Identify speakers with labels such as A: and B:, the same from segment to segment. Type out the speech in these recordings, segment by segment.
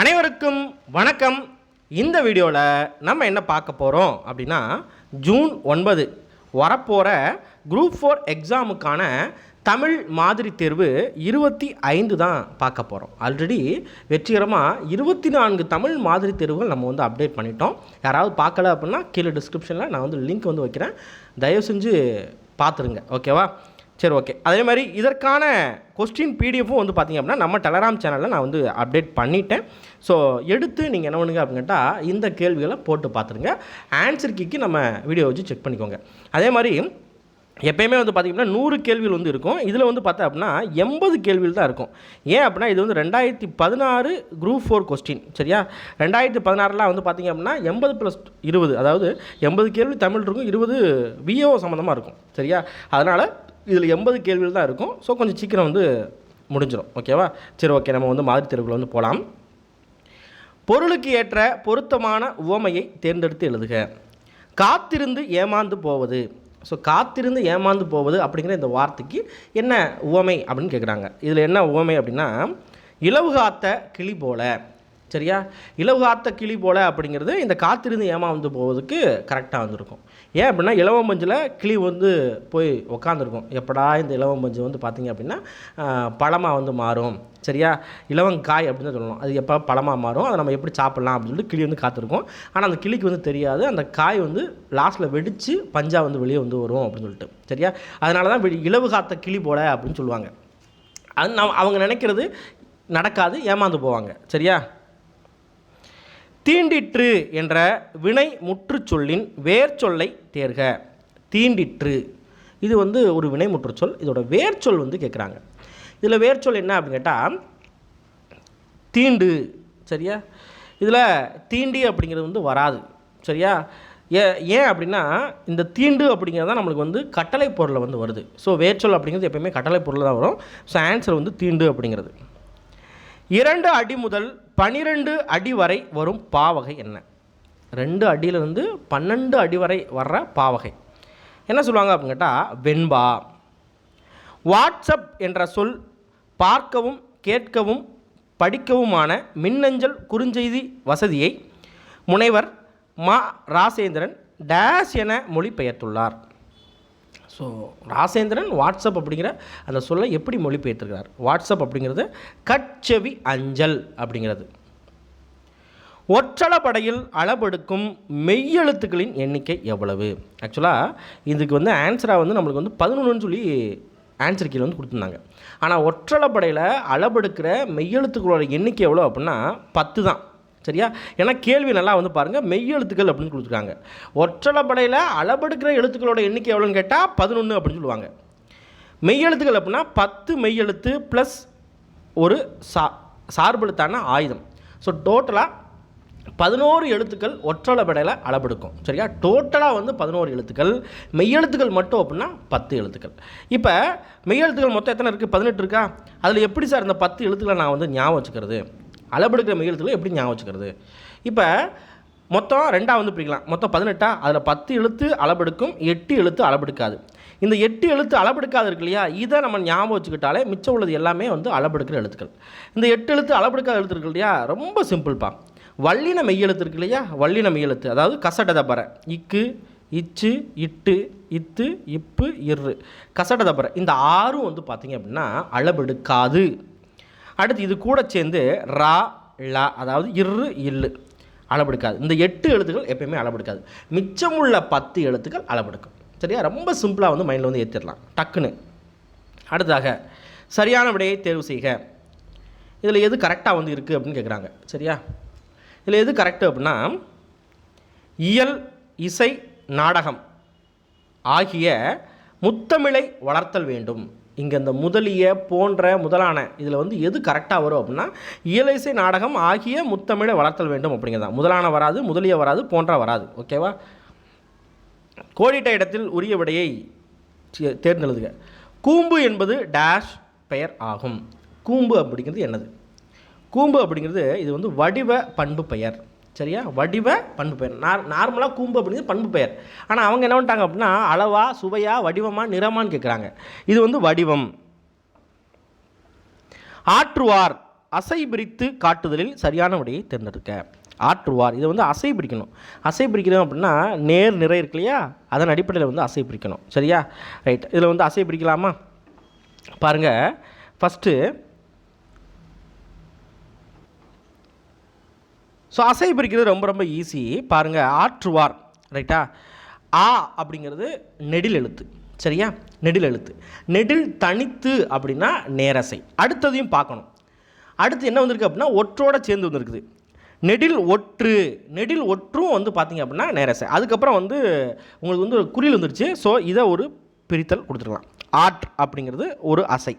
A: அனைவருக்கும் வணக்கம். இந்த வீடியோவில் நம்ம என்ன பார்க்க போகிறோம் அப்படின்னா ஜூன் ஒன்பது வரப்போகிற குரூப் ஃபோர் எக்ஸாமுக்கான தமிழ் மாதிரி தேர்வு இருபத்தி ஐந்து தான் பார்க்க போகிறோம் ஆல்ரெடி வெற்றிகரமாக இருபத்தி நான்கு தமிழ் மாதிரி தேர்வுகள் நம்ம வந்து அப்டேட் பண்ணிட்டோம். யாராவது பார்க்கல அப்படின்னா கீழே டிஸ்கிரிப்ஷனில் நான் வந்து லிங்க் வந்து வைக்கிறேன். தயவு செஞ்சு பார்த்துருங்க. ஓகேவா சரி ஓகே அதே மாதிரி இதற்கான கொஸ்டின் பிடிஎஃப்பும் வந்து பார்த்திங்க அப்படின்னா நம்ம டெலகிராம் சேனலில் நான் வந்து அப்டேட் பண்ணிட்டேன். ஸோ எடுத்து நீங்கள் என்ன பண்ணுங்க அப்படின்னு கேட்டால் இந்த கேள்விகளை போட்டு பார்த்துருங்க ஆன்சர் கீக்கு நம்ம வீடியோ வச்சு செக் பண்ணிக்கோங்க. அதே மாதிரி எப்பயுமே வந்து பார்த்திங்கன்னா நூறு கேள்விகள் வந்து இருக்கும். இதில் வந்து பார்த்தா அப்படின்னா எண்பது கேள்விகள் தான் இருக்கும். ஏன் அப்படின்னா இது வந்து ரெண்டாயிரத்தி பதினாறு குரூப் ஃபோர் கொஸ்டின் சரியா? ரெண்டாயிரத்தி பதினாறுலாம் வந்து பார்த்திங்க அப்படின்னா எண்பது ப்ளஸ் இருபது அதாவது எண்பது கேள்வி தமிழ் இருக்கும் இருபது விஓ சம்மந்தமாக இருக்கும். சரியா? அதனால் இதில் எண்பது கேள்விகள் தான் இருக்கும். ஸோ கொஞ்சம் சீக்கிரம் வந்து முடிஞ்சிடும் ஓகேவா சரி ஓகே நம்ம வந்து மாதிரி தேர்வுகள் வந்து போகலாம் பொருளுக்கு ஏற்ற பொருத்தமான உவமையை தேர்ந்தெடுத்து எழுதுக. காத்திருந்து ஏமாந்து போவது. ஸோ காத்திருந்து ஏமாந்து போவது அப்படிங்கிற இந்த வார்த்தைக்கு என்ன உவமை அப்படின்னு கேட்குறாங்க இதில் என்ன உவமை அப்படின்னா இலவு காத்த கிளி போல. சரியா? இலவு காத்த கிளி போல அப்படிங்கிறது இந்த காத்திருந்து ஏமாந்து போவதுக்கு கரெக்டாக வந்திருக்கும். ஏன் அப்படின்னா இலவம்பஞ்சில் கிளி வந்து போய் உக்காந்துருக்கும். எப்படா இந்த இலவம்பஞ்சு வந்து பார்த்திங்க அப்படின்னா பழமாக வந்து மாறும். சரியா? இலவங்காய் அப்படின்னு தான் சொல்லணும் அது எப்போ பழமாக மாறும் அதை நம்ம எப்படி சாப்பிட்லாம் அப்படின்னு சொல்லிட்டு கிளி வந்து காத்திருக்கும். ஆனால் அந்த கிளிக்கு வந்து தெரியாது. அந்த காய் வந்து லாஸ்ட்டில் வெடித்து பஞ்சா வந்து வெளியே வந்து வரும் அப்படின்னு சொல்லிட்டு. சரியா? அதனால தான் வெ- இலவு காத்த கிளி போல அப்படின்னு சொல்லுவாங்க. அது நம் அவங்க நினைக்கிறது நடக்காது ஏமாந்து போவாங்க. சரியா? தீண்டிற்று என்ற வினை முற்றுச்சொல்லின் வேர்ச்சொல்லை தேர்க. தீண்டிற்று. இது வந்து ஒரு வினை முற்றுச்சொல். இதோட வேர்ச்சொல் வந்து கேட்குறாங்க இதில் வேர்ச்சொல் என்ன அப்படின்னு கேட்டால் தீண்டு. சரியா? இதில் தீண்டி அப்படிங்கிறது வந்து வராது. சரியா? ஏ ஏன் அப்படின்னா இந்த தீண்டு அப்படிங்கிறது தான் நம்மளுக்கு வந்து கட்டளை பொருளை வந்து வருது. ஸோ வேர்ச்சொல் அப்படிங்கிறது எப்பயுமே கட்டளை பொருள் தான் வரும். ஸோ ஆன்சர் வந்து தீண்டு அப்படிங்கிறது. இரண்டு அடி முதல் பனிரெண்டு அடி வரை வரும் பாவகை என்ன? ரெண்டு அடியிலிருந்து பன்னெண்டு அடி வரை வர்ற பாவகை. என்ன சொல்லுவாங்க அப்படின்னு கேட்டால் வெண்பா. வாட்ஸ்அப் என்ற சொல் பார்க்கவும் கேட்கவும் படிக்கவுமான மின்னஞ்சல் குறுஞ்செய்தி வசதியை முனைவர் மா. ராசேந்திரன் டேஷ் என மொழிபெயர்த்துள்ளார். ஸோ ராசேந்திரன் வாட்ஸ்அப் அப்படிங்கிற அந்த சொல்லை எப்படி மொழிபெயர்த்திருக்கிறார்? வாட்ஸ்அப் அப்படிங்கிறது கட்செவி அஞ்சல் அப்படிங்கிறது. ஒற்றளப்படையில் அளபெடுக்கும் மெய்யெழுத்துக்களின் எண்ணிக்கை எவ்வளவு? ஆக்சுவலாக இதுக்கு வந்து ஆன்சராக வந்து நம்மளுக்கு வந்து பதினொன்றுன்னு சொல்லி ஆன்சர் கீழே வந்து கொடுத்துருந்தாங்க. ஆனால் ஒற்றளப்படையில் அளபெடுக்கிற மெய்யெழுத்துக்களோட எண்ணிக்கை எவ்வளோ அப்படின்னா பத்து தான் சரியா? ஏன்னா கேள்வி நல்லா வந்து பாருங்கள் மெய்யெழுத்துக்கள் அப்படின்னு கொடுத்துருக்காங்க. ஒற்றளப்படையில் அளபெடுக்கிற எழுத்துக்களோட எண்ணிக்கை எவ்வளோன்னு கேட்டால் பதினொன்று அப்படின்னு சொல்லுவாங்க. மெய்யெழுத்துக்கள் அப்படின்னா பத்து மெய்யெழுத்து ப்ளஸ் ஒரு சா சார்பெழுத்தான ஆயுதம். ஸோ டோட்டலாக பதினோரு எழுத்துக்கள் ஒற்றளபடையில் அளபெடுக்கும். சரியா? டோட்டலாக வந்து பதினோரு எழுத்துக்கள். மெய்யெழுத்துக்கள் மட்டும் அப்படின்னா பத்து எழுத்துக்கள். இப்போ மெய்யெழுத்துக்கள் மொத்தம் எத்தனை இருக்குது பதினெட்டு இருக்கா? அதில் எப்படி சார் இந்த பத்து எழுத்துக்களை நான் வந்து ஞாபகம் வச்சுக்கிறது? அளபெடுக்கிற மெய்யெழுத்துக்களை எப்படி ஞாபகம் வச்சுக்கிறது? இப்போ மொத்தம் ரெண்டாக வந்து பிடிக்கலாம் மொத்தம் பதினெட்டா அதில் பத்து எழுத்து அளபெடுக்கும் எட்டு எழுத்து அளபெடுக்காது இந்த எட்டு எழுத்து அளபெடுக்காது இருக்கு இல்லையா? இதை நம்ம ஞாபகம் வச்சுக்கிட்டாலே மிச்சம் உள்ளது எல்லாமே வந்து அளபெடுக்கிற எழுத்துக்கள். இந்த எட்டு எழுத்து அளபெடுக்காத எழுத்து இருக்கு இல்லையா? ரொம்ப சிம்பிள்ப்பா. வல்லின மெய்யெழுத்து இருக்கு இல்லையா? வல்லின மெய்யெழுத்து. அதாவது கசடதபர. இக்கு இச்சு இட்டு இத்து இப்பு இரு கசடதபர. இந்த ஆறும் வந்து பார்த்தீங்க அப்படின்னா அளபெடுக்காது அடுத்து இது கூட சேர்ந்து ரா லா அதாவது இரு இல்லு. அளபெடுக்காது இந்த எட்டு எழுத்துக்கள் எப்பயுமே அளபெடுக்காது மிச்சமுள்ள பத்து எழுத்துக்கள் அளபெடுக்கும் சரியா? ரொம்ப சிம்பிளாக வந்து மைண்டில் வந்து ஏற்றிடலாம் டக்குன்னு. அடுத்ததாக சரியான விடையை தேர்வு செய்க. இதில் எது கரெக்டாக வந்து இருக்குது அப்படின்னு கேட்குறாங்க சரியா? இதில் எது கரெக்டு அப்படின்னா இயல் இசை நாடகம் ஆகிய முத்தமிழை வளர்த்தல் வேண்டும். இங்கே இந்த முதலிய போன்ற முதலான இதில் வந்து எது கரெக்டாக வரும் அப்படின்னா இயலிசை நாடகம் ஆகிய முத்தமிழை வளர்த்தல் வேண்டும் அப்படிங்கிறதா முதலான வராது முதலிய வராது போன்ற வராது. ஓகேவா கோடிட்ட இடத்தில் உரிய விடையை தே- தேர்ந்தெழுதுக. கூம்பு என்பது டேஷ் பெயர் ஆகும். கூம்பு அப்படிங்கிறது என்னது? கூம்பு அப்படிங்கிறது இது வந்து வடிவ பண்பு பெயர். சரியா? வடிவ பண்பு பெயர். நார் நார்மலாக கூம்பு அப்படிங்கிறது பண்பு பெயர். ஆனால் அவங்க என்ன பண்ணிட்டாங்க அப்படின்னா அளவா சுவையாக வடிவமாக நிறமான்னு கேட்குறாங்க இது வந்து வடிவம். ஆற்றுவார் அசை பிரித்து காட்டுதலில் சரியான வழியை தேர்ந்தெடுக்க. ஆற்றுவார் இதை வந்து அசை பிரிக்கணும். அசை பிரிக்கணும் அப்படின்னா நேர் நிறை இருக்கு இல்லையா? அதன் அடிப்படையில் வந்து அசை பிரிக்கணும். சரியா? ரைட் இதில் வந்து அசை பிரிக்கலாமா? பாருங்கள் ஃபஸ்ட்டு ஸோ அசை பிரிக்கிறது ரொம்ப ரொம்ப ஈஸி பாருங்கள் ஆற்றுவார் ரைட்டா ஆ? அப்படிங்கிறது நெடில் எழுத்து சரியா? நெடில் எழுத்து. நெடில் தனித்து அப்படின்னா நேரசை. அடுத்ததையும் பார்க்கணும். அடுத்து என்ன வந்திருக்கு அப்படின்னா ஒற்றோட சேர்ந்து வந்திருக்குது. நெடில் ஒற்று நெடில் ஒற்றும் வந்து பார்த்தீங்க அப்படின்னா நேரசை. அதுக்கப்புறம் வந்து உங்களுக்கு வந்து ஒரு குறில் வந்துருச்சு. ஸோ இதை ஒரு பிரித்தல் கொடுத்துருக்கலாம். ஆட் அப்படிங்கிறது ஒரு அசை.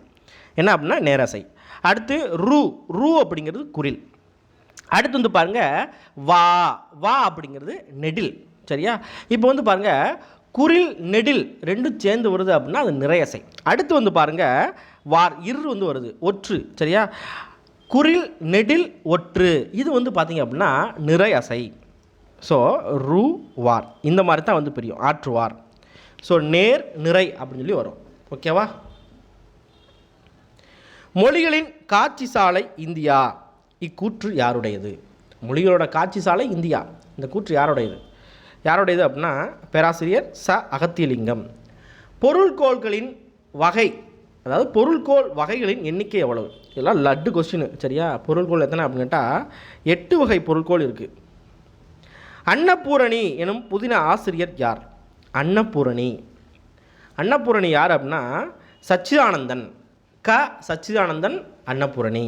A: என்ன அப்படின்னா நேரசை. அடுத்து ரூ ரூ அப்படிங்கிறது குறில். அடுத்து வந்து பாருங்கள் வா வா அப்படிங்கிறது நெடில் சரியா? இப்போ வந்து பாருங்கள் குரில் நெடில் ரெண்டும் சேர்ந்து வருது அப்படின்னா அது நிறையசை அடுத்து வந்து பாருங்கள் வார் இரு வந்து வருது ஒற்று சரியா? குரில் நெடில் ஒற்று இது வந்து பார்த்தீங்க அப்படின்னா நிறையசை ஸோ ரூ வார் இந்த மாதிரி தான் வந்து பிரியும் ஆற்றுவார் ஸோ நேர் நிறை அப்படின்னு சொல்லி வரும் ஓகேவா மொழிகளின் காட்சி சாலை இந்தியா. இக்கூற்று யாருடையது? மொழிகளோட காட்சி சாலை இந்தியா. இந்த கூற்று யாருடையது? யாருடையது அப்படின்னா பேராசிரியர் ச. அகத்தியலிங்கம். பொருள்கோள்களின் வகை அதாவது பொருள்கோள் வகைகளின் எண்ணிக்கை எவ்வளவு? இதெல்லாம் லட்டு கொஸ்டின் சரியா? பொருள்கோள் எத்தனை அப்படின்னு கேட்டால் எட்டு வகை பொருட்கோள் இருக்குது அன்னபூரணி எனும் புதின ஆசிரியர் யார்? அன்னபூரணி. அன்னபூரணி யார் அப்படின்னா சச்சிதானந்தன். க. சச்சிதானந்தன் அன்னபூரணி.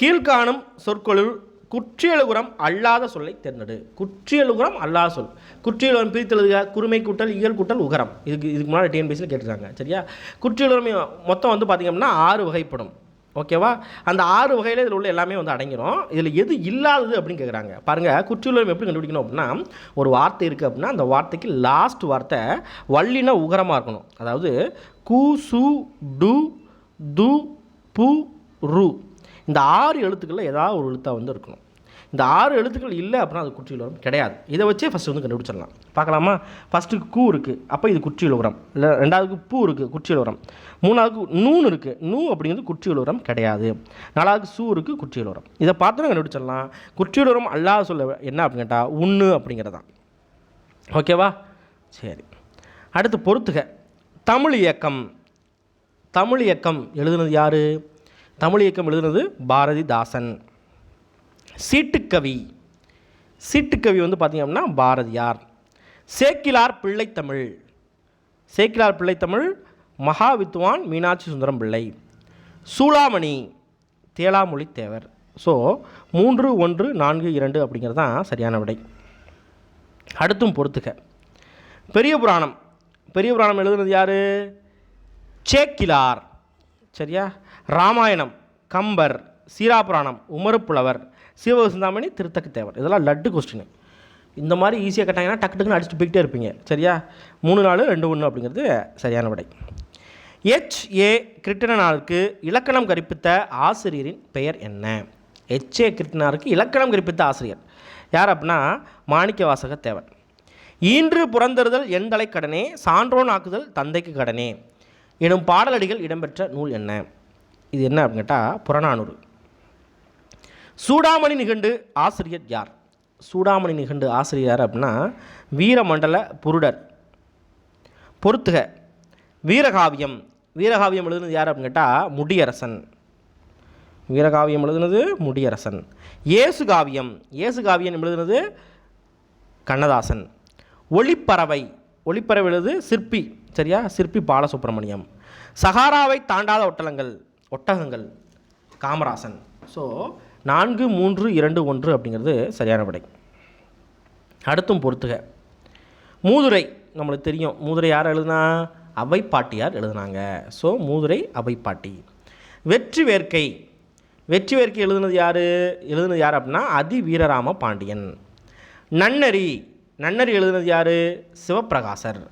A: கீழ்காணும் சொற்களுள் குற்றியலுகுரம் அல்லாத சொல்லை தேர்ந்தெடு. குற்றியலுகுரம் அல்லாத சொல். குற்றியலுகரம் பிரித்தெழுதுக குறுமை கூட்டல் இயல் கூட்டல் உகரம். இதுக்கு இதுக்கு முன்னாடி டிஎன்பிஎஸ்சியில் கேட்டிருக்காங்க சரியா? குற்றியலுகுரம் மொத்தம் வந்து பார்த்திங்க அப்படின்னா ஆறு வகைப்படும். ஓகேவா அந்த ஆறு வகையில் இதில் உள்ள எல்லாமே வந்து அடங்கிடும் இதில் எது இல்லாதது அப்படின்னு கேட்குறாங்க பாருங்கள் குற்றியுலகம் எப்படி கண்டுபிடிக்கணும் அப்படின்னா ஒரு வார்த்தை இருக்குது அப்படின்னா அந்த வார்த்தைக்கு லாஸ்ட் வார்த்தை வள்ளின உகரமாக இருக்கணும். அதாவது கு சு டு து பு ரு. இந்த ஆறு எழுத்துக்களில் ஏதாவது ஒரு எழுத்தாக வந்து இருக்கணும். இந்த ஆறு எழுத்துக்கள் இல்லை அப்படின்னா அது குற்றியல் உரம் கிடையாது. இதை வச்சே ஃபஸ்ட்டு வந்து கண்டுபிடிச்சிடலாம். பார்க்கலாமா? ஃபஸ்ட்டு கூ இருக்குது அப்போ இது குற்றியல் உரம். இல்லை ரெண்டாவதுக்கு பூ இருக்குது குற்றியல் உரம். மூணாவதுக்கு நூன் இருக்குது நூ அப்படிங்கிறது குற்றியல் உரம் கிடையாது. நாலாவதுக்கு சூ இருக்குது குற்றியல் உரம். இதை பார்த்து கண்டுபிடிச்சிடலாம். குற்றியல் உரம் அல்லாத சொல்ல என்ன அப்படின்னு கேட்டால் உண்ணு அப்படிங்கிறதான். ஓகேவா? சரி. அடுத்து பொறுத்துக. தமிழ் இயக்கம். தமிழ் இயக்கம் எழுதுனது யார்? தமிழ் இயக்கம் எழுதுனது பாரதிதாசன். சீட்டுக்கவி. சீட்டுக்கவி வந்து பார்த்திங்க அப்படின்னா பாரதியார். சேக்கிலார் பிள்ளைத்தமிழ். சேக்கிலார் பிள்ளைத்தமிழ் மகா வித்வான் மீனாட்சி சுந்தரம் பிள்ளை. சூளாமணி தேளாமொழி தேவர். ஸோ மூன்று ஒன்று நான்கு இரண்டு அப்படிங்கிறது தான் சரியான விடை. அடுத்தும் பொறுத்துக்க பெரிய புராணம். பெரிய புராணம் எழுதுனது யார்? சேக்கிலார். சரியா? ராமாயணம் கம்பர் சீராபுராணம் உமருப்புலவர் சிவசிந்தாமணி திருத்தக்கத்தேவர். இதெல்லாம் லட்டு கொஸ்டின் இந்த மாதிரி ஈஸியாக கேட்டாங்கன்னா டக்கு டக்குன்னு அடிச்சுட்டு போய்கிட்டே இருப்பீங்க. சரியா? மூணு நாலு ரெண்டு ஒன்று அப்படிங்கிறது சரியான விடை. ஹெச் ஏ கிருட்டிணனாருக்கு இலக்கணம் கற்பித்த ஆசிரியரின் பெயர் என்ன? ஹெச்ஏ ஏ கிருட்டினாருக்கு இலக்கணம் கற்பித்த ஆசிரியர். யார் அப்படின்னா? மாணிக்க வாசக தேவர். ஈன்று புறந்தறுதல் எந்தலை கடனே சான்றோன் ஆக்குதல் தந்தைக்கு கடனே. எனும் பாடலடிகள் இடம்பெற்ற நூல் என்ன? இது என்ன அப்படின்னு கேட்டால் புறநானூறு. சூடாமணி நிகண்டு ஆசிரியர் யார்? சூடாமணி நிகண்டு ஆசிரியர் யார் அப்படின்னா வீரமண்டல புருடர். பொறுத்துக வீரகாவியம். வீரகாவியம் எழுதுனது யார் அப்படின்னு கேட்டால் முடியரசன். வீரகாவியம் எழுதுனது முடியரசன். இயேசுகாவியம் இயேசுகாவியம் எழுதுனது கண்ணதாசன். ஒளிப்பறவை. ஒளிப்பறவை எழுது சிற்பி. சரியா? சிற்பி பாலசுப்ரமணியம். சஹாராவை தாண்டாத ஒட்டலங்கள். ஒட்டகங்கள் காமராசன். ஸோ நான்கு மூன்று இரண்டு ஒன்று அப்படிங்கிறது சரியான விடை. அடுத்தும் பொறுத்துக. மூதுரை நம்மளுக்கு தெரியும். மூதுரை யார் எழுதுனா? அவை பாட்டியார் எழுதுனாங்க. ஸோ மூதுரை அவை பாட்டி வெற்றி வேர்க்கை. வெற்றி வேர்க்கை எழுதுனது யார்? எழுதுனது யார் அப்படின்னா? அதி வீரராம பாண்டியன். நன்னரி நன்னரி எழுதுனது யார்? சிவப்பிரகாசர்.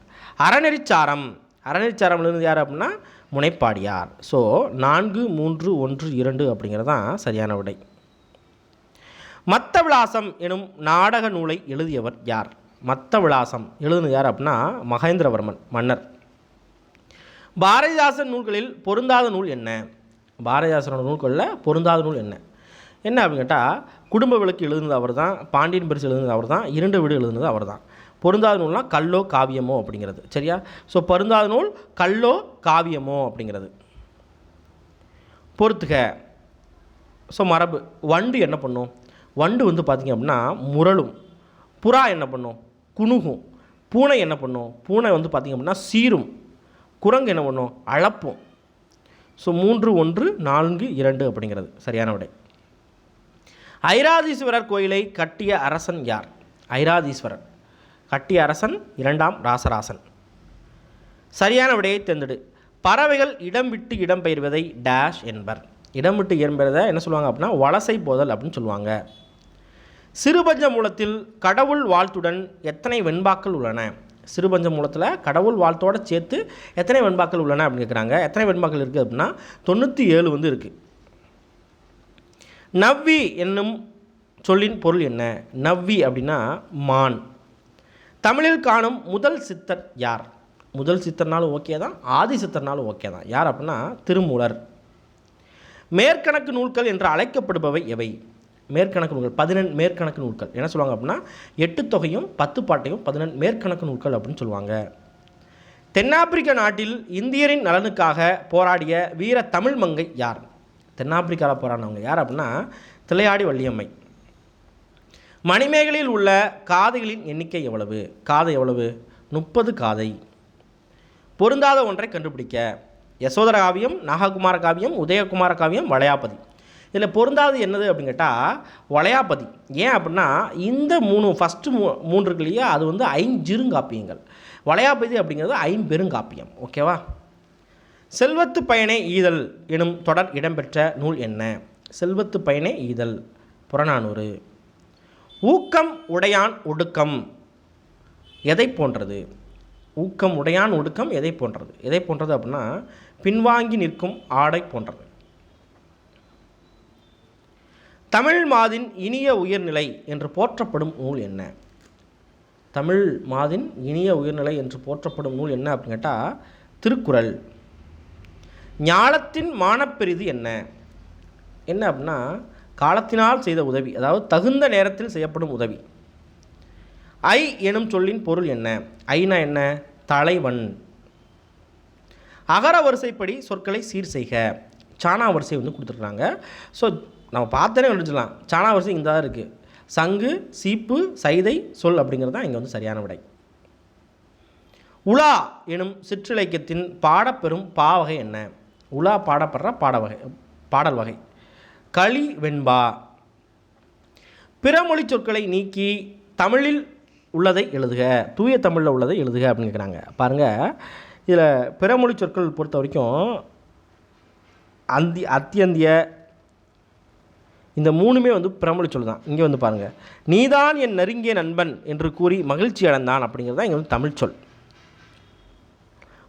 A: அறநெறிச்சாரம். அறநெறிச்சாரம் எழுதுனது யார் அப்படின்னா? முனைப்பாடியார். ஸோ நான்கு மூன்று ஒன்று இரண்டு அப்படிங்கிறது தான் சரியான விடை. மத்த விலாசம் எனும் நாடக நூலை எழுதியவர் யார்? மத்த விலாசம் எழுதுனது யார் அப்படின்னா மகேந்திரவர்மன் மன்னர். பாரதிதாசன் நூல்களில் பொருந்தாத நூல் என்ன? பாரதிதாசனோட நூல்களில் பொருந்தாத நூல் என்ன? என்ன அப்படின்னு கேட்டால் குடும்ப விளக்கு எழுதுனது அவர் தான் பாண்டியன் பரிசு எழுதுனது அவர் தான் இரண்டு வீடு எழுதுனது அவர் தான் பொருந்தாத நூல்னால் கல்லோ காவியமோ அப்படிங்கிறது. சரியா? ஸோ பொருந்தாத நூல் கல்லோ காவியமோ அப்படிங்கிறது. பொறுத்துக. ஸோ மரபு. வண்டு என்ன பண்ணும்? வண்டு வந்து பார்த்திங்க அப்படின்னா முரளும். புறா என்ன பண்ணும்? குணுகும். பூனை என்ன பண்ணும்? பூனை வந்து பார்த்திங்க அப்படின்னா சீரும். குரங்கு என்ன பண்ணும்? அளப்பும். ஸோ மூன்று ஒன்று நான்கு இரண்டு அப்படிங்கிறது. சரியான விடை. ஐராதீஸ்வரர் கோயிலை கட்டிய அரசன் யார்? ஐராதீஸ்வரர். கட்டி அரசன் இரண்டாம் ராசராசன். சரியான விடையை தேர்ந்தெடு. பறவைகள் இடம் விட்டு இடம்பெயர்வதை டேஷ் என்பர். இடம் விட்டு இடம்பெயர்வதை என்ன சொல்லுவாங்க அப்படின்னா வலசை போதல் அப்படின்னு சொல்லுவாங்க. சிறுபஞ்ச மூலத்தில் கடவுள் வாழ்த்துடன் எத்தனை வெண்பாக்கள் உள்ளன? சிறுபஞ்ச மூலத்தில் கடவுள் வாழ்த்தோடு சேர்த்து எத்தனை வெண்பாக்கள் உள்ளன அப்படின்னு கேட்குறாங்க எத்தனை வெண்பாக்கள் இருக்குது அப்படின்னா தொண்ணூற்றி ஏழு வந்து இருக்குது நவ்வி என்னும் சொல்லின் பொருள் என்ன? நவ்வி அப்படின்னா மான். தமிழில் காணும் முதல் சித்தர் யார்? முதல் சித்தர்னாலும் ஓகே தான் ஆதி சித்தர்னாலும் ஓகே தான். யார் அப்படின்னா திருமூலர். மேற்கணக்கு நூல்கள் என்று அழைக்கப்படுபவை எவை? மேற்கணக்கு நூல்கள் பதினெண் மேற்கணக்கு நூல்கள். என்ன சொல்லுவாங்க அப்படின்னா எட்டு தொகையும் பத்து பாட்டையும் பதினெண் மேற்கணக்கு நூல்கள் அப்படின்னு சொல்லுவாங்க. தென்னாப்பிரிக்க நாட்டில் இந்தியரின் நலனுக்காக போராடிய வீர தமிழ் மங்கை யார்? தென்னாப்பிரிக்காவில் போராடினவங்க யார் அப்படின்னா திளையாடி வள்ளியம்மை. மணிமேகலையில் உள்ள காதைகளின் எண்ணிக்கை எவ்வளவு? காதை எவ்வளவு? முப்பது காதை. பொருந்தாத ஒன்றை கண்டுபிடிக்க. யசோதர காவியம் நாககுமார காவியம் உதயகுமார காவியம் வளையாபதி. இதில் பொருந்தாது என்னது அப்படின்னு கேட்டால் வளையாபதி. ஏன் அப்படின்னா இந்த மூணு ஃபஸ்ட்டு மூ மூன்று இருக்கு இல்லையா? அது வந்து ஐஞ்சிறுங்காப்பியங்கள். வளையாபதி அப்படிங்கிறது ஐம்பெருங்காப்பியம். ஓகேவா செல்வத்து பயனை ஈதல் எனும் தொடர் இடம்பெற்ற நூல் என்ன? செல்வத்து பயனை ஈதல் புறநானூறு. ஊக்கம் உடையான் ஒடுக்கம். எதை போன்றது? ஊக்கம் உடையான் ஒடுக்கம் எதை போன்றது? எதை போன்றது அப்படின்னா பின்வாங்கி நிற்கும் ஆடை போன்றது. தமிழ் மாதின் இனிய உயர்நிலை என்று போற்றப்படும் நூல் என்ன? தமிழ் மாதின் இனிய உயர்நிலை என்று போற்றப்படும் நூல் என்ன அப்படின்னு கேட்டால் திருக்குறள். ஞாலத்தின் மானப்பெரிது என்ன? என்ன அப்படின்னா காலத்தினால் செய்த உதவி அதாவது தகுந்த நேரத்தில் செய்யப்படும் உதவி. ஐ எனும் சொல்லின் பொருள் என்ன? ஐனா என்ன? தலைவன். அகர வரிசைப்படி சொற்களை சீர் செய்க. சானா வரிசை வந்து கொடுத்துருக்காங்க. ஸோ நம்ம பார்த்தனே எழுதிடலாம் சானா வரிசை இந்த தான் இருக்குது சங்கு சீப்பு சைதை சொல் அப்படிங்கிறது தான் இங்கே வந்து சரியான விடை. உலா எனும் சிற்றிலக்கியத்தின் பாடப்பெறும் பாவகை என்ன? உலா பாடப்படுற பாட வகை பாடல் வகை. களி வெண்பா பிறமொழி சொற்களை நீக்கி தமிழில் உள்ளதை எழுதுக தூய தமிழில் உள்ளதை எழுதுக அப்படின்னு கேட்குறாங்க பாருங்கள் இதில் பிறமொழி சொற்கள் பொறுத்த வரைக்கும் அந்தி அத்தியந்திய இந்த மூணுமே வந்து பிறமொழி சொல் தான். இங்கே வந்து பாருங்கள் நீதான் என் நெருங்கிய நண்பன் என்று கூறி மகிழ்ச்சி அடைந்தான் அப்படிங்கிறது தான் இங்கே வந்து தமிழ் சொல்.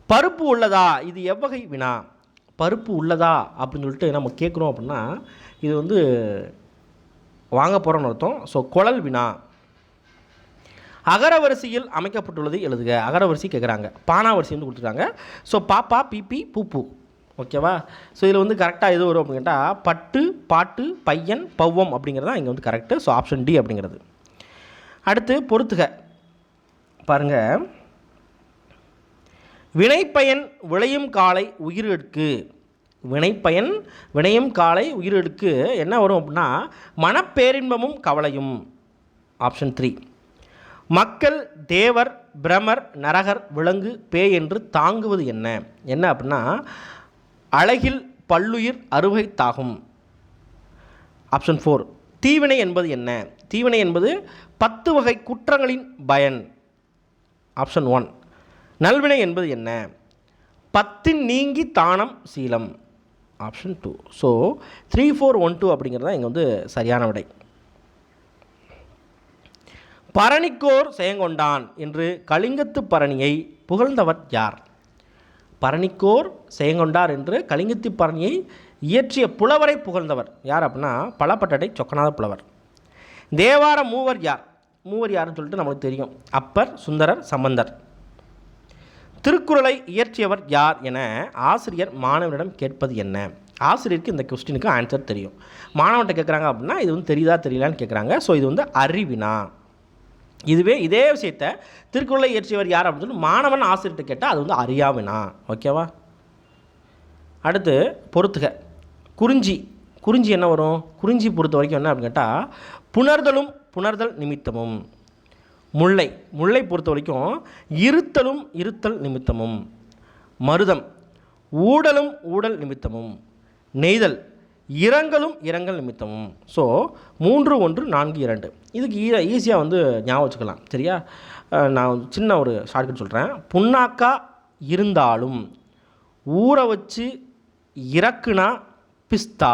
A: பருப்பு உள்ளதா? இது எவ்வகை வினா? பருப்பு உள்ளதா அப்படின்னு சொல்லிட்டு நம்ம கேட்குறோம் அப்படின்னா இது வந்து வாங்க போகிறோன்னு அர்த்தம். ஸோ குழல் வினா. அகரவரிசையில் அமைக்கப்பட்டுள்ளது எழுதுக. அகரவரிசை கேட்குறாங்க பானாவரிசை வந்து கொடுத்துருக்காங்க. ஸோ பாப்பா பிபி பூப்பு. ஓகேவா ஸோ இதில் வந்து கரெக்டாக எது வரும் அப்படின்னு கேட்டால் பட்டு பாட்டு பையன் பவ்வம் அப்படிங்கிறது தான் இங்கே வந்து கரெக்டு ஸோ ஆப்ஷன் டி அப்படிங்கிறது. அடுத்து பொறுத்துக. பாருங்கள் வினைப்பயன் விளையும் காலை உயிரெடுக்கு. வினைப்பயன் வினையும் காலை உயிரெடுக்கு. என்ன வரும் அப்படின்னா மனப்பேரின்பமும் கவலையும். ஆப்ஷன் த்ரீ மக்கள் தேவர் பிரமர் நரகர் விலங்கு பேய் என்று தாங்குவது என்ன? என்ன அப்படின்னா அழகில் பல்லுயிர் அறுவை தாகும். ஆப்ஷன் ஃபோர் தீவினை என்பது என்ன? தீவினை என்பது பத்து வகை குற்றங்களின் பயன். ஆப்ஷன் ஒன் நல்வினை என்பது என்ன? பத்தின் நீங்கி தானம் சீலம். Option two so three four one two அப்படிங்கிறது தான் இங்கே வந்து சரியான விடை. பரணிக்கோர் செயங்கொண்டான் என்று கலிங்கத்து பரணியை புகழ்ந்தவர் யார்? பரணிக்கோர் செயங்கொண்டார் என்று கலிங்கத்து பரணியை இயற்றிய புலவரை புகழ்ந்தவர். யார் அப்படின்னா பலப்பட்டடை சொக்கநாத புலவர். தேவார மூவர் யார்? மூவர் யாருன்னு சொல்லிட்டு நம்மளுக்கு தெரியும். அப்பர் சுந்தரர் சம்பந்தர். திருக்குறளை இயற்றியவர் யார் என ஆசிரியர் மாணவனிடம் கேட்பது என்ன? ஆசிரியருக்கு இந்த கொஸ்டினுக்கு ஆன்சர் தெரியும். மாணவன்கிட்ட கேட்குறாங்க அப்படின்னா இது வந்து தெரியுதா தெரியலான்னு கேட்குறாங்க ஸோ இது வந்து அறிவினா. இதுவே இதே விஷயத்த திருக்குறளை இயற்றியவர் யார் அப்படின்னு சொல்லி மாணவன் ஆசிரியர்கிட்ட கேட்டால் அது வந்து அறியாவினா. ஓகேவா அடுத்து பொறுத்துக. குறிஞ்சி. குறிஞ்சி என்ன வரும்? குறிஞ்சி பொறுத்த வரைக்கும் என்ன அப்படின்னு கேட்டால் புணர்தலும் புணர்தல் நிமித்தமும். முல்லை. முல்லை பொறுத்த வரைக்கும் இருத்தலும் இருத்தல் நிமித்தமும் மருதம் ஊடலும் ஊடல் நிமித்தமும் நெய்தல் இரங்கலும் இரங்கல் நிமித்தமும். ஸோ மூன்று ஒன்று நான்கு இரண்டு. இதுக்கு ஈ ஈஸியாக வந்து ஞாபகம் வச்சுக்கலாம். சரியா? நான் சின்ன ஒரு ஷார்ட்கட் சொல்கிறேன் புண்ணாக்கா இருந்தாலும் ஊற வச்சு இறக்குனா பிஸ்தா.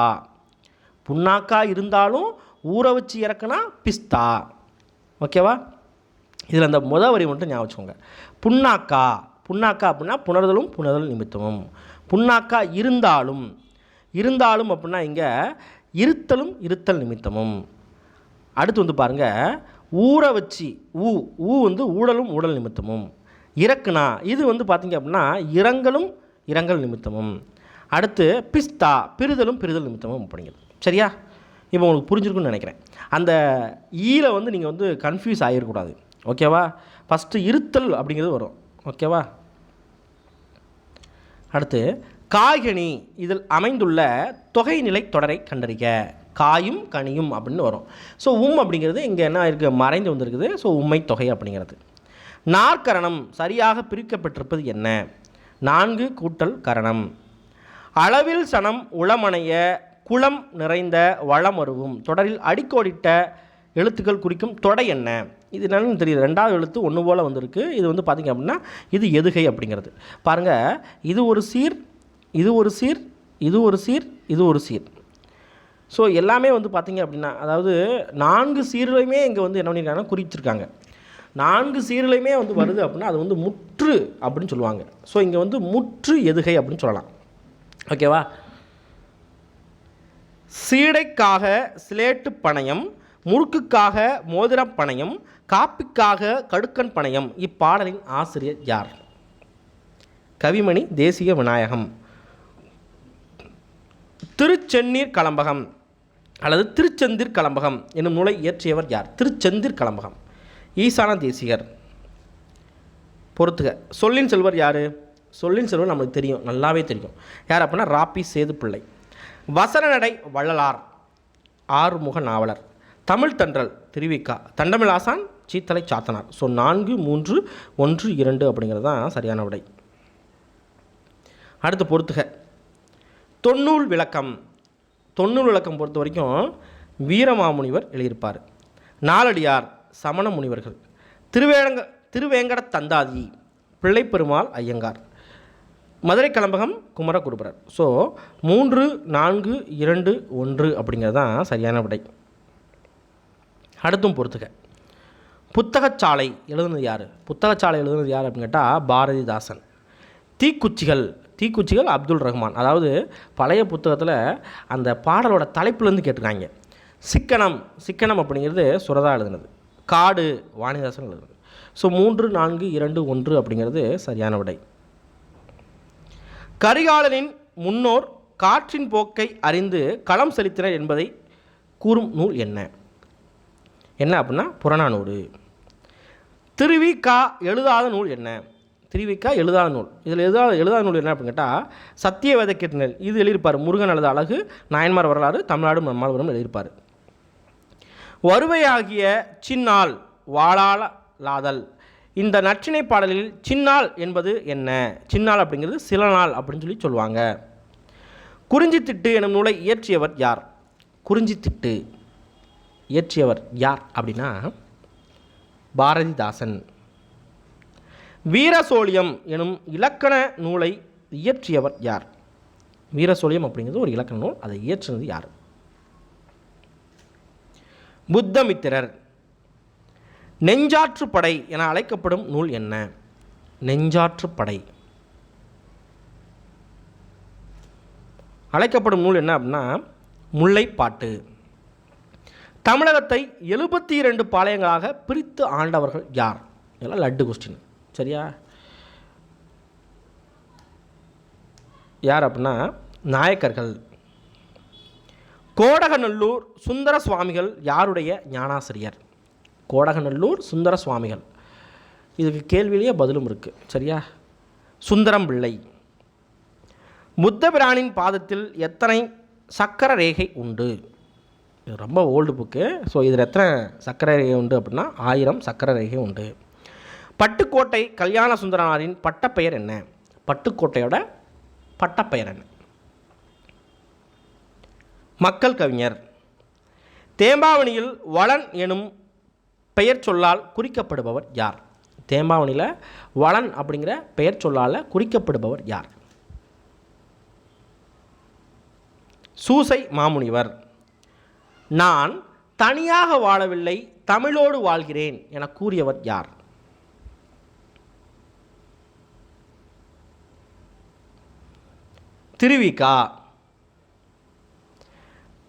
A: புண்ணாக்கா இருந்தாலும் ஊற வச்சு இறக்குனா பிஸ்தா. ஓகேவா? இதில் அந்த முத வரி மட்டும் ஞாபகம் புண்ணாக்கா புண்ணாக்கா அப்படின்னா புணர்தலும் புணர்தல் நிமித்தமும். புண்ணாக்கா இருந்தாலும் இருந்தாலும் அப்படின்னா இங்கே இருத்தலும் இருத்தல் நிமித்தமும். அடுத்து வந்து பாருங்கள் ஊற வச்சு ஊ ஊ வந்து ஊடலும் ஊடல் நிமித்தமும். இறக்குனா இது வந்து பார்த்தீங்க அப்படின்னா இரங்கலும் இரங்கல் நிமித்தமும். அடுத்து பிஸ்தா பிரிதலும் பிரிதல் நிமித்தமும் அப்படிங்கிறது. சரியா? இப்போ உங்களுக்கு புரிஞ்சிருக்குன்னு நினைக்கிறேன். அந்த ஈல வந்து நீங்கள் வந்து கன்ஃபியூஸ் ஆகிடக்கூடாது. ஓகேவா? ஃபஸ்ட்டு இருத்தல் அப்படிங்கிறது வரும். ஓகேவா? அடுத்து காய்கனி இதில் அமைந்துள்ள தொகைநிலை தொடரை கண்டறிக. காயும் கனியும் அப்படின்னு வரும். ஸோ உம் அப்படிங்கிறது இங்கே என்ன இருக்குது மறைந்து வந்திருக்குது. ஸோ உம்மை தொகை அப்படிங்கிறது. நாற்கரணம் சரியாக பிரிக்கப்பட்டிருப்பது என்ன? நான்கு கூட்டல் கரணம். அளவில் சனம் உளமணைய குளம் நிறைந்த வளமருவும். தொடரில் அடிக்கோடிட்ட எழுத்துக்கள் குறிக்கும் தொடை என்ன? இது என்னன்னு தெரியுது ரெண்டாவது எழுத்து ஒன்று போல் வந்திருக்கு. இது வந்து பார்த்திங்க அப்படின்னா இது எதுகை அப்படிங்கிறது. பாருங்கள் இது ஒரு சீர் இது ஒரு சீர் இது ஒரு சீர் இது ஒரு சீர். ஸோ எல்லாமே வந்து பார்த்திங்க அப்படின்னா அதாவது நான்கு சீர்களையுமே இங்கே வந்து என்ன பண்ணியிருக்காங்கன்னா குறிச்சிருக்காங்க. நான்கு சீர்களையுமே வந்து வருது அப்படின்னா அது வந்து முற்று அப்படின்னு சொல்லுவாங்க. ஸோ இங்கே வந்து முற்று எதுகை அப்படின்னு சொல்லலாம். ஓகேவா சீடைக்காக சிலேட்டு பணயம் முறுக்குக்காக மோதிரம் பணையம் காப்பிக்காக கடுக்கன் பணையம். இப்பாடலின் ஆசிரியர் யார்? கவிமணி தேசிய விநாயகம். திருச்சென்னீர் கலம்பகம் அல்லது திருச்செந்தீர் கலம்பகம் என்னும் நூலை இயற்றியவர் யார்? திருச்செந்தீர் கலம்பகம். ஈசான தேசிகர். பொறுத்துக. சொல்லின் செல்வர் யார்? சொல்லின் செல்வர் நம்மளுக்கு தெரியும். நல்லாவே தெரியும். யார் அப்படின்னா ராப்பி சேது பிள்ளை வசன நடை வள்ளலார். ஆறுமுக நாவலர். தமிழ் தன்றல் திருவிக்கா. தண்டமிழ் ஆசான் சீத்தலை சாத்தனார். ஸோ நான்கு மூன்று ஒன்று இரண்டு அப்படிங்கிறது தான் சரியான விடை. அடுத்து பொறுத்துக. தொன்னூல் விளக்கம். தொன்னூல் விளக்கம் பொறுத்த வரைக்கும் வீரமாமுனிவர் எழுதியிருப்பார். நாலடியார் சமண முனிவர்கள். திருவேங்க திருவேங்கட தந்தாதி பிள்ளைப்பெருமாள் ஐயங்கார். மதுரை கலம்பகம் குமரகுருபரர். ஸோ மூன்று நான்கு இரண்டு ஒன்று அப்படிங்கிறது தான் சரியான விடை. அடுத்தும் பொறுத்துக. புத்தகச்சாலை எழுதுனது யார்? புத்தகச்சாலை எழுதுனது யார் அப்படின்னு கேட்டால் பாரதிதாசன். தீக்குச்சிகள் தீக்குச்சிகள் அப்துல் ரஹ்மான். அதாவது பழைய புத்தகத்தில் அந்த பாடலோட தலைப்புலேருந்து கேட்டிருக்காங்க. சிக்கனம் சிக்கனம் அப்படிங்கிறது சுரதா எழுதுனது. காடு வாணிதாசன் எழுதுனது. ஸோ மூன்று நான்கு இரண்டு ஒன்று அப்படிங்கிறது சரியான விடை. கரிகாலனின் முன்னோர் காற்றின் போக்கை அறிந்து களம் செலுத்தினர் என்பதை கூறும் நூல் என்ன? என்ன அப்படின்னா புறநானூறு திருவிக்கா எழுதாத நூல் என்ன? திருவிக்கா எழுதாத நூல். இதில் எழுதாத எழுதாத நூல் என்ன அப்படின்னு கேட்டால் சத்தியவேத கீர்த்தனல் இது எழுதியிருப்பார் முருகன் அல்லது அழகு நாயன்மார் வரலாறு தமிழ்நாடு நம்மாழ்வரம் எழுதியிருப்பார். வருவையாகிய சின்னால் வாழாலாதல். இந்த நற்றிணை பாடலில் சின்னால் என்பது என்ன? சின்னால் அப்படிங்கிறது சில நாள் அப்படின்னு சொல்லி சொல்லுவாங்க. குறிஞ்சித்திட்டு எனும் நூலை இயற்றியவர் யார்? குறிஞ்சித்திட்டு. இயற்றியவர் யார் அப்படின்னா பாரதிதாசன். வீரசோழியம் எனும் இலக்கண நூலை இயற்றியவர் யார்? வீரசோழியம் அப்படிங்கிறது ஒரு இலக்கண நூல். அதை இயற்றினது யார்? புத்தமித்திரர். நெஞ்சாற்றுப்படை என அழைக்கப்படும் நூல் என்ன? நெஞ்சாற்றுப்படை. அழைக்கப்படும் நூல் என்ன அப்படின்னா முல்லைப்பாட்டு. தமிழகத்தை எழுபத்தி இரண்டு பாளையங்களாக பிரித்து ஆண்டவர்கள் யார்? இதெல்லாம் லட்டு கொஸ்டின் சரியா? யார் அப்படின்னா நாயக்கர்கள். கோடகநல்லூர் சுந்தர சுவாமிகள் யாருடைய ஞானாசிரியர்? கோடகநல்லூர் சுந்தர சுவாமிகள் இதுக்கு கேள்வியிலேயே பதிலும் இருக்குது சரியா? சுந்தரம் பிள்ளை புத்தபிரானின் பாதத்தில் எத்தனை சக்கர ரேகை உண்டு? இது ரொம்ப ஓல்டு புக்கு ஸோ இதில் எத்தனை சக்கரை ரேகை உண்டு அப்படின்னா ஆயிரம் சக்கரை ரேகை உண்டு. பட்டுக்கோட்டை கல்யாண சுந்தரனாரின் பட்டப்பெயர் என்ன? பட்டுக்கோட்டையோட பட்டப்பெயர் என்ன? மக்கள் கவிஞர். தேம்பாவணியில் வளன் எனும் பெயர் சொல்லால் குறிக்கப்படுபவர் யார்? தேம்பாவணியில் வளன் அப்படிங்கிற பெயர் சொல்லால் குறிக்கப்படுபவர் யார்? சூசை மாமுனிவர். நான் தனியாக வாழவில்லை தமிழோடு வாழ்கிறேன் என கூறியவர் யார்? திருவிகா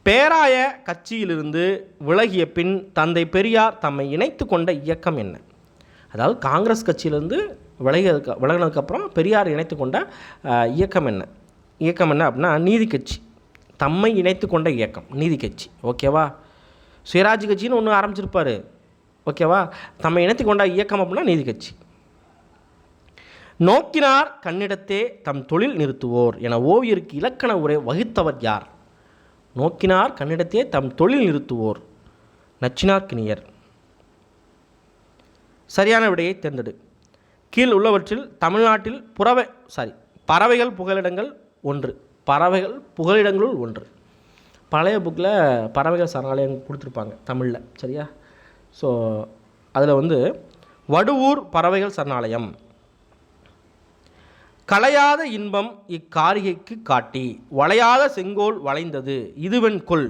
A: பேராய கட்சியிலிருந்து விலகிய பின் தந்தை பெரியார் தம்மை இணைத்து கொண்ட இயக்கம் என்ன? அதாவது காங்கிரஸ் கட்சியிலிருந்து விலகியதுக்கு விலகினதுக்கப்புறம் பெரியார் இணைத்து கொண்ட இயக்கம் என்ன? இயக்கம் என்ன அப்படின்னா நீதி கட்சி. தம்மை இணைத்து கொண்ட இயக்கம் நீதி கட்சி. ஓகேவா? சுயராஜ் கட்சின்னு ஒன்று ஆரம்பிச்சிருப்பார். ஓகேவா? தம்மை இணைத்து கொண்ட இயக்கம் அப்படின்னா நீதி கட்சி. நோக்கினார் கண்ணிடத்தே தம் தொழில் நிறுத்துவோர் என ஓவியருக்கு இலக்கண உரை வகுத்தவர் யார்? நோக்கினார் கண்ணிடத்தே தம் தொழில் நிறுத்துவோர். நச்சினார் கிணியர். சரியான விடையை தேர்ந்தெடு. கீழ் உள்ளவற்றில் தமிழ்நாட்டில் புறவை சாரி பறவைகள் புகலிடங்கள் ஒன்று. பறவைகள் புகலிடங்களுள் ஒன்று. பழைய புக்கில் பறவைகள் சரணாலயம் கொடுத்துருப்பாங்க தமிழில் சரியா? ஸோ அதில் வந்து வடுவூர் பறவைகள் சரணாலயம். கலையாத இன்பம் இக்காரிகைக்கு காட்டி வளையாத செங்கோல் வளைந்தது இதுவென் கொள்.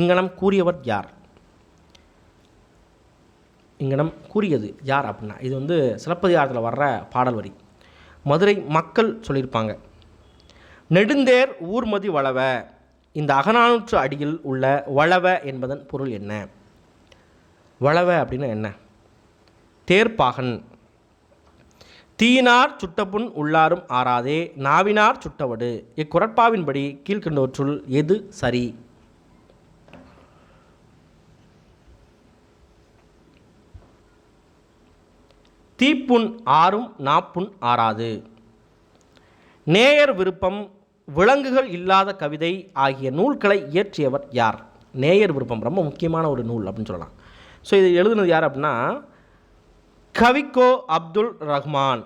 A: இங்கனம் கூறியவர் யார்? இங்கனம் கூறியது யார் அப்படின்னா இது வந்து சிலப்பதிகாரத்தில் வர்ற பாடல் வரி மதுரை மக்கள் சொல்லியிருப்பாங்க. நெடுந்தேர் ஊர்மதி வளவ. இந்த அகநானூற்று அடியில் உள்ள வளவ என்பதன் பொருள் என்ன? வளவ அப்படின்னா என்ன? தேர்ப்பாகன். தீயினார் சுட்டப்புண் உள்ளாரும் ஆறாதே நாவினார் சுட்டவடு. இக்குரட்பாவின்படி கீழ்கண்டவற்றுள் எது சரி? தீப்புண் ஆறும் நாப்புண் ஆறாது. நேயர் விருப்பம் விலங்குகள் இல்லாத கவிதை ஆகிய நூல்களை இயற்றியவர் யார்? நேயர் விருப்பம் ரொம்ப முக்கியமான ஒரு நூல் அப்படின்னு சொல்லலாம். ஸோ இது எழுதுனது யார் அப்படின்னா கவிக்கோ அப்துல் ரஹ்மான்.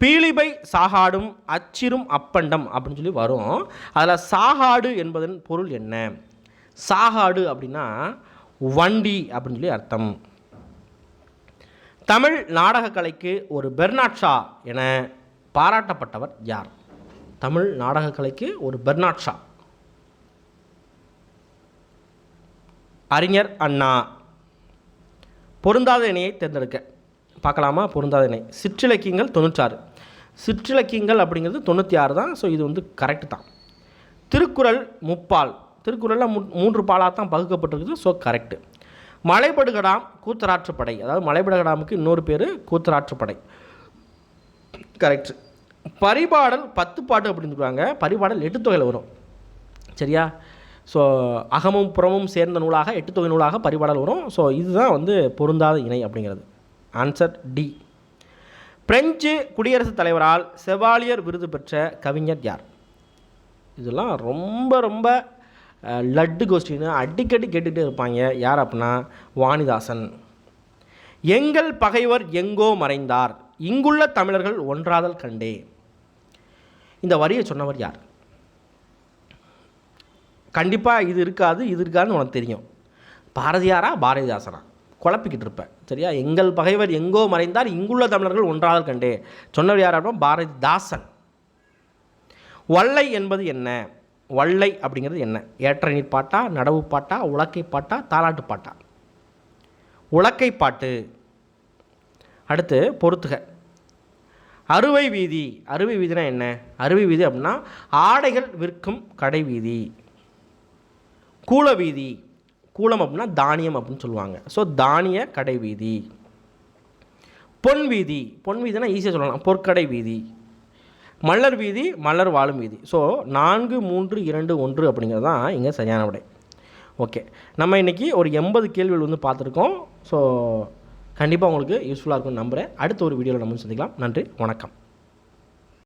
A: பீலிபை சாகாடும் அச்சிரும் அப்பண்டம் அப்படின்னு சொல்லி வரும். அதில் சாகாடு என்பதன் பொருள் என்ன? சாகாடு அப்படின்னா வண்டி அப்படின்னு சொல்லி அர்த்தம். தமிழ் நாடகக்கலைக்கு ஒரு பெர்னாட்ஷா என பாராட்டப்பட்டவர் யார்? தமிழ் நாடகக்கலைக்கு ஒரு பெர்னாட் ஷா. அறிஞர் அண்ணா. பொருந்தாத இணையை தேர்ந்தெடுக்க. பார்க்கலாமா? பொருந்தாத இணை. சிற்றிலக்கியங்கள் தொண்ணூற்றாறு. சிற்றிலக்கியங்கள் அப்படிங்கிறது தொண்ணூற்றி ஆறு தான். ஸோ இது வந்து கரெக்டு தான். திருக்குறள் முப்பால். திருக்குறளில் மு மூன்று பாலாக தான் பகுக்கப்பட்டிருக்குது. So correct Malaipadukadam கூத்தராற்றுப்படை. அதாவது மலைபடுகடாமுக்கு இன்னொரு பேர் கூத்தராற்றுப்படை. கரெக்ட் பரிபாடல் பத்து பாட்டு அப்படின்னு சொல்லுவாங்க பரிபாடல் எட்டு தொகையில் வரும். சரியா? ஸோ அகமும் புறமும் சேர்ந்த நூலாக எட்டு தொகை நூலாக பரிபாடல் வரும். ஸோ இதுதான் வந்து பொருந்தாத இணை அப்படிங்கிறது. ஆன்சர் டி பிரெஞ்சு குடியரசுத் தலைவரால் செவாலியர் விருது பெற்ற கவிஞர் யார்? இதெல்லாம் ரொம்ப ரொம்ப லட்டு கோஷ்டின்னு அடிக்கடி கேட்டுகிட்டே இருப்பாங்க. யார் அப்படின்னா வாணிதாசன். எங்கள் பகைவர் எங்கோ மறைந்தார். இங்குள்ள தமிழர்கள் ஒன்றாதல் கண்டே இந்த வரியை சொன்னவர் யார்? கண்டிப்பாக இது இருக்காது இது இருக்காதுன்னு உனக்கு தெரியும். பாரதியாரா பாரதிதாசனா? குழப்பிக்கிட்டு இருப்பேன். சரியா? எங்கள் பகைவர் எங்கோ மறைந்தார் இங்குள்ள தமிழர்கள் ஒன்றாதல் கண்டே சொன்னவர் யார் அப்படின்னா பாரதிதாசன். வல்லை என்பது என்ன? வல்லை அப்படிங்கிறது என்ன? ஏற்ற நீர் பாட்டா நடவு பாட்டா உலக்கை பாட்டா தாலாட்டு பாட்டா. உலக்கை பாட்டு. அடுத்து பொறுத்துக. அறுவை வீதி. அறுவை வீதினா என்ன? அறுவை வீதி அப்படின்னா ஆடைகள் விற்கும் கடை வீதி. கூல வீதி. கூலம் அப்படின்னா தானியம் அப்படின்னு சொல்லுவாங்க. ஸோ தானிய கடை வீதி. பொன் வீதி. பொன் வீதினா ஈஸியாக சொல்லலாம். பொற்கடை வீதி. மலர் வீதி மலர் வாழும் வீதி. ஸோ நான்கு மூன்று இரண்டு ஒன்று அப்படிங்கிறது தான் இங்கே சரியான விடை. ஓகே நம்ம இன்றைக்கி ஒரு எண்பது கேள்விகள் வந்து பார்த்துருக்கோம். ஸோ கண்டிப்பாக உங்களுக்கு யூஸ்ஃபுல்லாக இருக்கும்னு நம்புகிறேன் அடுத்த ஒரு வீடியோவில் நம்ம சந்திக்கலாம். நன்றி வணக்கம்.